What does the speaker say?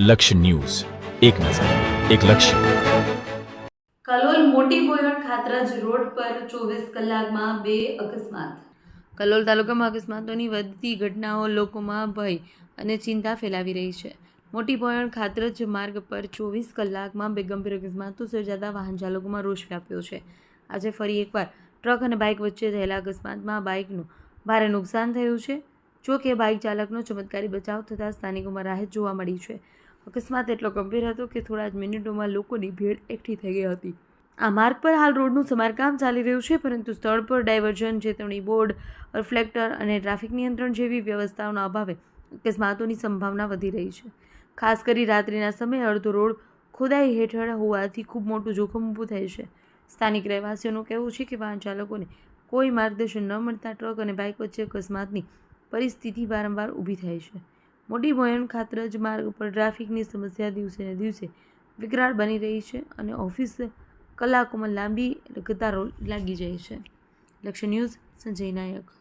લક્ષ્ય ન્યૂઝ. એક નજર એક લક્ષ્ય. કલોલ મોટી બોયડ ખાતરજ રોડ પર ચોવીસ કલાકમાં બે અકસ્માત. કલોલ તાલુકામાં અકસ્માતોની વધતી ઘટનાઓ લોકોમાં ભય અને ચિંતા ફેલાવી રહી છે. મોટી બોયણ ખાતરજ માર્ગ પર ચોવીસ કલાકમાં બે ગંભીર અકસ્માતો સર્જાતા વાહન ચાલકોમાં રોષ વ્યાપ્યો છે. આજે ફરી એકવાર ટ્રક અને બાઇક વચ્ચે થયેલા અકસ્માતમાં બાઇકનું ભારે નુકસાન થયું છે. જો કે બાઇક ચાલકનો ચમત્કારી બચાવ થતાં સ્થાનિકોમાં રાહત જોવા મળી છે. અકસ્માત એટલો ગંભીર હતો કે થોડા જ મિનિટોમાં લોકોની ભીડ એકઠી થઈ ગઈ હતી. આ માર્ગ પર હાલ રોડનું સમારકામ ચાલી રહ્યું છે, પરંતુ સ્થળ પર ડાયવર્ઝન, ચેતવણી બોર્ડ, રિફ્લેક્ટર અને ટ્રાફિક નિયંત્રણ જેવી વ્યવસ્થાઓના અભાવે અકસ્માતોની સંભાવના વધી રહી છે. ખાસ કરી રાત્રિના સમયે અડધો રોડ ખોદાઈ હેઠળ હોવાથી ખૂબ મોટું જોખમ ઊભું થાય છે. સ્થાનિક રહેવાસીઓનું કહેવું છે કે વાહન ચાલકોને કોઈ માર્ગદર્શન ન મળતા ટ્રક અને બાઇક વચ્ચે અકસ્માતની પરિસ્થિતિ વારંવાર ઊભી થાય છે. મોટી બોયન ખાતરજ માર્ગ પર ટ્રાફિકની સમસ્યા દિવસે ને દિવસે વિકરાળ બની રહી છે અને ઓફિસ કલાકોમાં લાંબી કતારો લાગી જાય છે. લક્ષ્ય ન્યૂઝ સંજય નાયક.